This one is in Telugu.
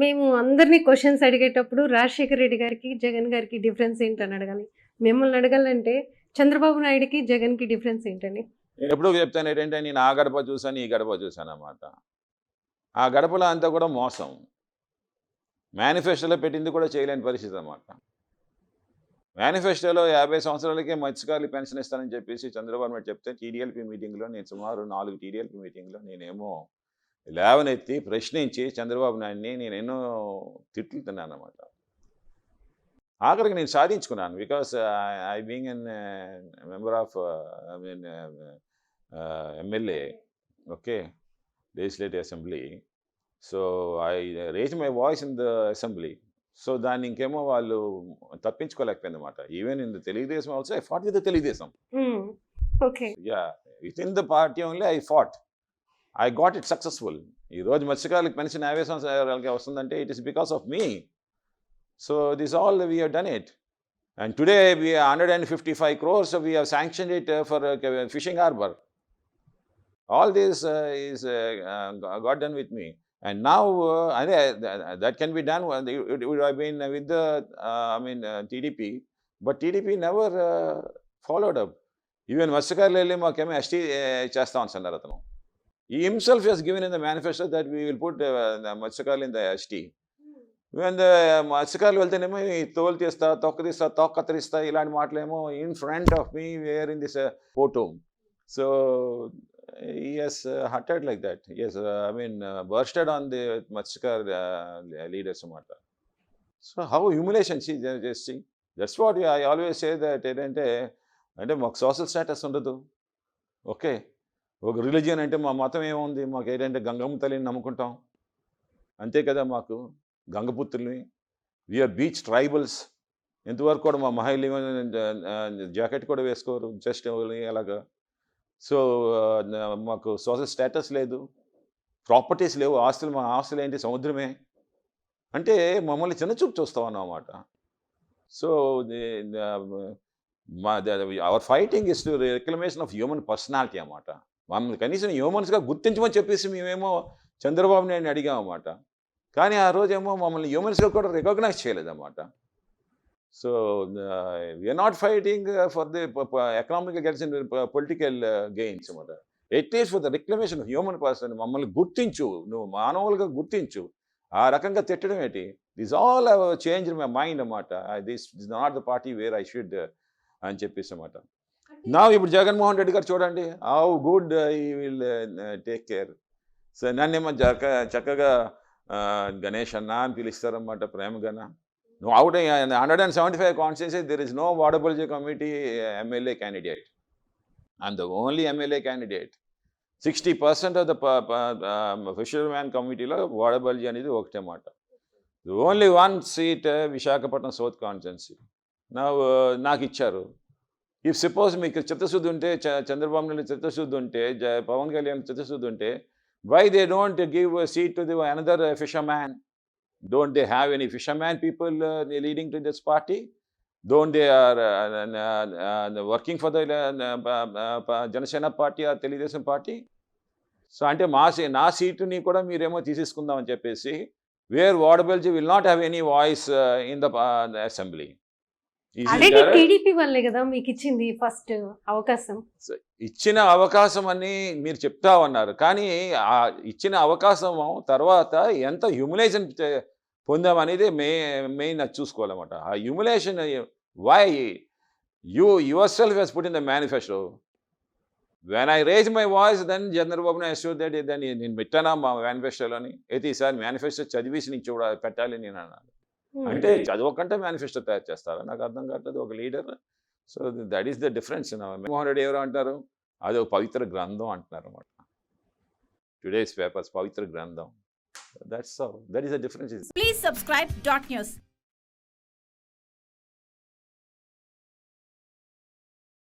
మేము అందరినీ క్వశ్చన్స్ అడిగేటప్పుడు రాజశేఖర రెడ్డి గారికి జగన్ గారికి డిఫరెన్స్ ఏంటని అడగాలి. మిమ్మల్ని అడగాలంటే చంద్రబాబు నాయుడుకి జగన్కి డిఫరెన్స్ ఏంటని. నేను ఎప్పుడూ చెప్తాను ఏంటంటే నేను ఆ గడప చూశాను ఈ గడప చూశాను అన్నమాట. ఆ గడపలో అంతా కూడా మోసం. మేనిఫెస్టోలో పెట్టింది కూడా చేయలేని పరిస్థితి అన్నమాట. మేనిఫెస్టోలో యాభై సంవత్సరాలకే మత్స్యకారులు పెన్షన్ ఇస్తానని చెప్పేసి చంద్రబాబు నాయుడు చెప్తే టీడీఎల్పీ మీటింగ్లో నేను సుమారు నాలుగు టీడీఎల్పీ మీటింగ్లో నేనేమో లేవనెత్తి ప్రశ్నించి చంద్రబాబు నాయుడిని నేను ఎన్నో తిట్లు తిన్నాను అనమాట ఆఖరికి నేను సాధించుకున్నాను. Because I being an member of I mean MLA okay legislative assembly so I raise my voice in the assembly so దాన్ని ఇంకేమో వాళ్ళు తప్పించుకోలేకపోయింది అనమాట even in the Telugu Desam also I fought with the Telugu Desam yeah with in the party only I fought I got it successful ఈరోజు మత్స్యకారులకు పెన్షన్ యాభై సంవత్సరాలకి వస్తుందంటే it is because of me so this all we have done it and today we hundred and fifty five crores we have sanction it for fishing harbour all this is got done with me and with అదే that can be done uh, that can I mean TDP but TDP never followed up even మత్స్యకారులు వెళ్ళి మాకేమో ఎస్టీ చేస్తాం అన్నారు అతను he himself he's given in the manifesto that we will put మత్స్యకారులు in the ST even the మత్స్యకారులు వెళ్తేనేమో ఈ తోలు తీస్తా తొక్క తీస్తా తొక్క కత్తిరిస్తా ఇలాంటి మాటలేమో in front of me where in this photo so he has uh, uttered like that. Yes, uh, I mean, uh, bursted on the Matskar uh, leaders. Mata. So how humiliation see, ju- just see. That's what I always say that ఏంటంటే అంటే మాకు సోషల్ స్టేటస్ ఉండదు ఓకే ఒక రిలీజియన్ అంటే మా మతం ఏముంది? మాకు ఏంటంటే గంగమ్మ తల్లిని నమ్ముకుంటాం. అంతే కదా మాకు గంగపుత్రుల్ని. వీఆర్ బీచ్ ట్రైబల్స్ ఎంతవరకు కూడా మా మహిళ జాకెట్ కూడా వేసుకోరు. జస్ట్ అలాగా. సో మాకు సోషల్ స్టేటస్ లేదు. ప్రాపర్టీస్ లేవు. ఆస్తులు మా ఆస్తులు ఏంటి? సముద్రమే. అంటే మమ్మల్ని చిన్న చూపు చూస్తాం అన్నమాట. సో మా our fighting is to reclamation of human personality అన్నమాట. మమ్మల్ని కనీసం హ్యూమన్స్గా గుర్తించమని చెప్పేసి మేమేమో చంద్రబాబు నాయుడిని అడిగామన్నమాట. కానీ ఆ రోజేమో మమ్మల్ని హ్యూమన్స్గా కూడా రికగ్నైజ్ చేయలేదన్నమాట. So we are not fighting for the economical gets in political gains అన్నమాట. At least for the reclamation human person మమ్మల్ని గుర్తించు నువ్వు మానవులుగా గుర్తించు. ఆ రకంగా తిట్టడం ఏంటి? This all change my mind అన్నమాట. This this not the party where I should అని చెప్పేసి అన్నమాట. నా ఇప్పుడు జగన్మోహన్ రెడ్డి గారు చూడండి how good he will take care so నన్నేమో చక్క చక్కగా గణేష్ అన్న అని పిలుస్తారన్నమాట ప్రేమగాన? నువ్వు out hundred and seventy five constituency there is no Vadabalija committee MLA candidate and the only MLA candidate sixty percent of the fisher man కమిటీలో వాడబల్జీ అనేది ఒకటే మాట only one seat Visakhapatnam south constituency నా నాకు ఇచ్చారు. ఇఫ్ సపోజ్ మీకు చిత్తశుద్ధి ఉంటే చ- చంద్రబాబు నాయుడు చిత్తశుద్ధి ఉంటే జ- పవన్ కళ్యాణ్ చిత్తశుద్ధి ఉంటే why they don't give seat to the another fisher man don't they have any fisherman people uh, leading to this party? Are working for the Janasena party working for party so uh, uh, అంటే మా నా సీటుని కూడా మీరేమో తీసేసుకుందామని చెప్పేసి where Vadabalija will not have any voice in the assembly already TDP వాళ్ళే కదా మీకు ఇచ్చింది ఫస్ట్ అవకాశం. ఇచ్చిన అవకాశం అని మీరు చెప్తా ఉన్నారు. కానీ ఆ ఇచ్చిన అవకాశం తర్వాత ఎంత హ్యూమిలేషన్ పొందామనేది మే మెయిన్ అది చూసుకోవాలన్నమాట. ఆ humiliation why you your self he's put in the manifesto when I raise my voice then Chandrababu Naidu that దాన్ని నేను పెట్టానా మా మేనిఫెస్టోలోని అయితే ఈసారి మేనిఫెస్టో చదివేసి నీకు చూడ పెట్టాలి నేను అన్నాను. అంటే చదవకంటే మేనిఫెస్టో తయారు చేస్తారా? నాకు అర్థం కావట్లేదు. ఒక leader. So that is the difference. Mohan Reddy ఎవరు అంటారు అది ఒక పవిత్ర గ్రంథం అంటున్నారు అనమాట టుడేస్ పేపర్స్ పవిత్ర గ్రంథం. That's that is the difference. Please subscribe dot news